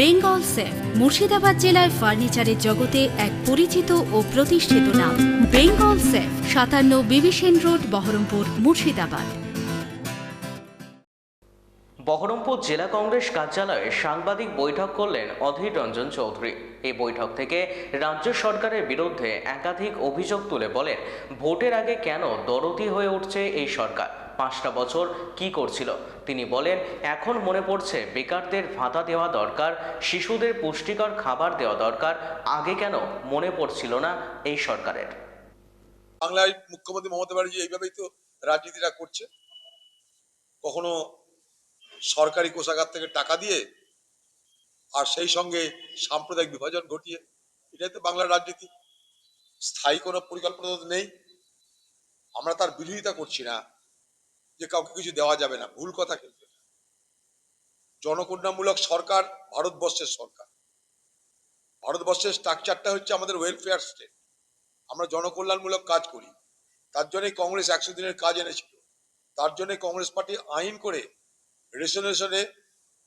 Bengal safe, Murshidabad জেলায় ফার্নিচারের জগতে এক পরিচিত ও প্রতিষ্ঠিত নাম। বেঙ্গল সেফ, সাতান্ন বিবিসেন রোড, বহরমপুর, মুর্শিদাবাদ। বহরমপুর জেলা কংগ্রেস কার্যালয়ে সাংবাদিক বৈঠক করলেন অধীর রঞ্জন চৌধুরী। এই বৈঠক থেকে রাজ্য সরকারের বিরুদ্ধে একাধিক অভিযোগ তুলে বলেন, ভোটের আগে কেন দরদি হয়ে উঠছে এই সরকার? পাঁচটা বছর কি করছিল? তিনি বলেন, এখন মনে পড়ছে, বেকারদের ভাতা দেওয়া দরকার, শিশুদের পুষ্টিকর খাবার দেওয়া দরকার, আগে কেন মনে পড়ছিল না এই সরকারের? বাংলায় মুখ্যমন্ত্রী মমতা ব্যানার্জি এইভাবেই তো রাজনীতিটা করছে। কখনো সরকারি কোষাগার থেকে টাকা দিয়ে আর সেই সঙ্গে সাম্প্রদায়িক বিভাজন ঘটিয়ে, এটাই তো বাংলার রাজনীতি। স্থায়ী কোনো পরিকল্পনা নেই। আমরা তার বিরোধিতা করছি না। যে কাউকে কিছু দেওয়া যাবে না, ভুল কথা কিন্তু। জনকল্যাণমূলক সরকার ভারতবর্ষের সরকার। ভারতবর্ষের স্ট্রাকচারটা হচ্ছে আমাদের ওয়েলফেয়ার স্টেট আমরা জনকল্যাণমূলক কাজ করি। তার জন্যই কংগ্রেস একশো দিনের কাজ এনেছিল। তার জন্য কংগ্রেস পার্টি আইন করে রেশনে রেশনে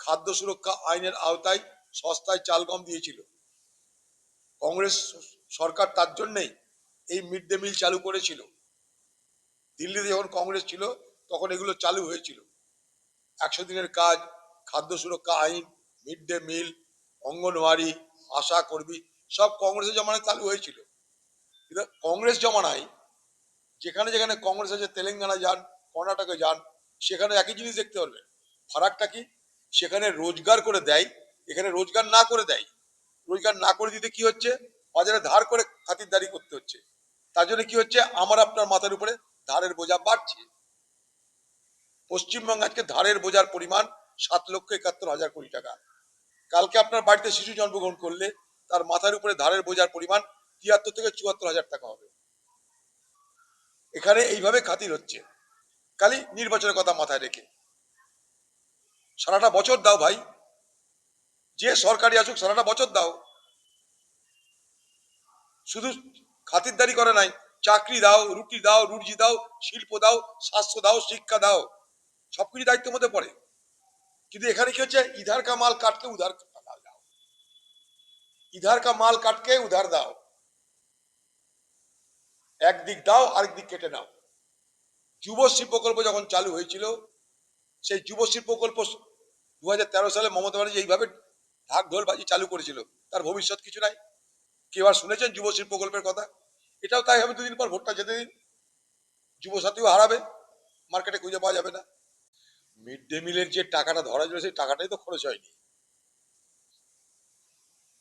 খাদ্য সুরক্ষা আইনের আওতায় সস্তায় চাল গম দিয়েছিল। কংগ্রেস সরকার তার জন্যই এই মিড ডে মিল চালু করেছিল। দিল্লিতে যখন কংগ্রেস ছিল তখন এগুলো চালু হয়েছিল। একশো দিনের কাজ, খাদ্য সুরক্ষা আইন, মিড ডে মিল, অঙ্গনওয়াড়ি, আশা কর্মী, সব কংগ্রেসের জমানায় চালু হয়েছিল। কিন্তু কংগ্রেস জমানায় যেখানে যেখানে কংগ্রেস আছে, তেলেঙ্গানা যান, কর্ণাটকে যান, সেখানে একই জিনিস দেখতে পারবেন ফারাকটা কি? সেখানে রোজগার করে দেয়, এখানে রোজগার না করে দেয়। রোজগার না করে দিতে কি হচ্ছে? বাজারে ধার করে খাতিরদারি করতে হচ্ছে। তার জন্য কি হচ্ছে? আমার আপনার মাথার উপরে ধারের বোঝা বাড়ছে। পশ্চিমবঙ্গে আজকে ধারের বোঝার পরিমাণ সাত লক্ষ একাত্তর হাজার কোটি টাকা। কালকে আপনার বাড়িতে শিশু জন্মগ্রহণ করলে তার মাথার উপরে ধারের বোঝার পরিমাণ তিয়াত্তর থেকে চুয়াত্তর হাজার টাকা হবে। এখানে এইভাবে খাতির হচ্ছে। খালি নির্বাচনের কথা মাথায় রেখে। সারাটা বছর দাও ভাই। যে সরকারি আসুক, সারাটা বছর দাও। শুধু খাতিরদারি করে নাই। চাকরি দাও, রুটি দাও, রুজি দাও, শিল্প দাও, স্বাস্থ্য দাও, শিক্ষা দাও। সবকিছু দায়িত্বের মধ্যে পড়ে। কিন্তু এখানে কি হচ্ছে? ইধার কা মাল কাটকে উধার দাও। ইধার কা মাল কাটকে উধার দাও। একদিক দাও, আরেক দিক কেটে নাও। যুবশ্রী প্রকল্প যখন চালু হয়েছিল, সেই যুবশ্রী প্রকল্প দু হাজার তেরো সালে মমতা ব্যানার্জি এইভাবে ঢাক ঢোল বাজি চালু করেছিল। তার ভবিষ্যৎ কিছু নাই। কেউ আর শুনেছেন যুবশ্রী প্রকল্পের কথা? এটাও তাই হবে, দুদিন পর ভোটটা যেতে দিন। যুবসাথীও হারাবে মার্কেটে খুঁজে পাওয়া যাবে না। মিড ডে মিলের যে টাকাটা ধরা ছিল সেই টাকাটাই তো খরচ হয়নি।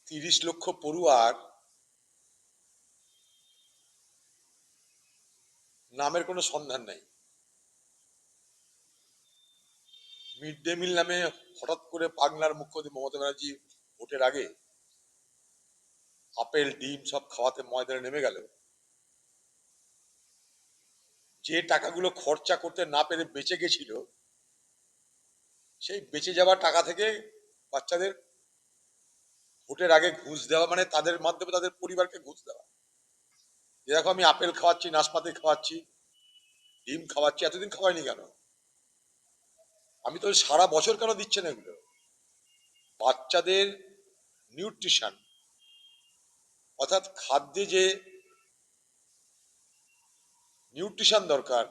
তিরিশ লক্ষ পড়ুয়ার নামের কোনো সন্ধান নাই। মিড ডে মিল নামে হঠাৎ করে বাংলার মুখ্যমন্ত্রী মমতা ব্যানার্জি ভোটের আগে আপেল, ডিম সব খাওয়াতে ময়দানে নেমে গেল। যে টাকাগুলো খরচা করতে না পেরে বেঁচে গেছিল সেই বেঁচে যাওয়া টাকা থেকে বাচ্চাদের ভোটের আগে ঘুষ দেওয়া মানে তাদের মাধ্যমে তাদের পরিবারকে ঘুষ দেওয়া। যে দেখো আমি আপেল খাওয়াচ্ছি, নাশপাতি খাওয়াচ্ছি, ডিম খাওয়াচ্ছি, এতদিন খাওয়াইনি কেন? আমি তো সারা বছর কেন দিচ্ছেন এগুলো? বাচ্চাদের নিউট্রিশন, অর্থাৎ খাদ্যে যে নিউট্রিশন দরকার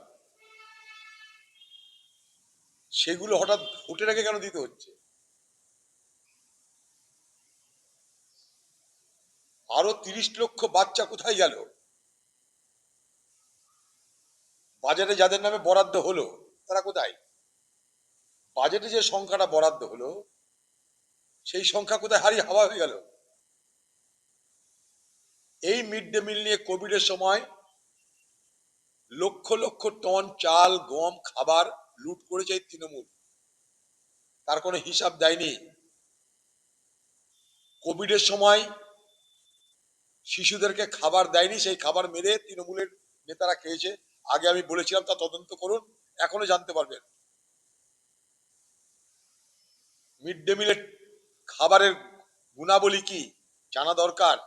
সেগুলো হঠাৎ ভোটের আগে কেন দিতে হচ্ছে? আরও তিরিশ লক্ষ বাচ্চা কোথায় গেল? বাজেটে যাদের নামে বরাদ্দ হলো, তারা কোথায়? বাজেটে যে সংখ্যাটা বরাদ্দ হলো, সেই সংখ্যা কোথায় হারিয়ে হাওয়া হয়ে গেল? এই মিড ডে মিল নিয়ে কোভিডের সময় লক্ষ লক্ষ টন চাল, গম, খাবার লুট করেছে এই তৃণমূল। তার কোনো হিসাব দেয়নি। কোভিডের সময় শিশুদেরকে খাবার দেয়নি, সেই খাবার মেরে তৃণমূলের নেতারা খেয়েছে। আগে আমি বলেছিলাম, তা তদন্ত করুন এখনও জানতে পারবেন। মিড ডে মিলের খাবারের গুণাবলী কি? জানা দরকার।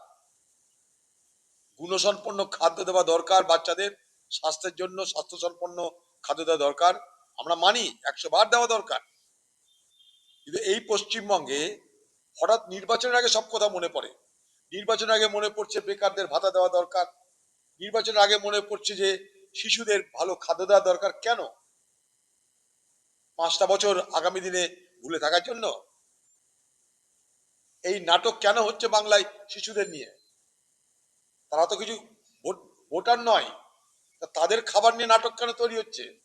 গুণসম্পন্ন খাদ্য দেওয়া দরকার বাচ্চাদের, স্বাস্থ্যের জন্য স্বাস্থ্য সম্পন্ন খাদ্য দেওয়া দরকার। আমরা মানি, একশো বার দেওয়া দরকার। কিন্তু এই পশ্চিমবঙ্গে হঠাৎ নির্বাচনের আগে সব কথা মনে পড়ে। নির্বাচনের আগে মনে পড়ছে বেকারদের ভাতা দেওয়া দরকার। নির্বাচনের আগে মনে পড়ছে যে শিশুদের ভালো খাদ্য দেওয়া দরকার কেন? পাঁচটা বছর আগামী দিনে ভুলে থাকার জন্য? এই নাটক কেন হচ্ছে বাংলায় শিশুদের নিয়ে? তারা তো কিছু ভোট- ভোটার নয়। তাদের খাবার নিয়ে নাটক কেন তৈরি হচ্ছে?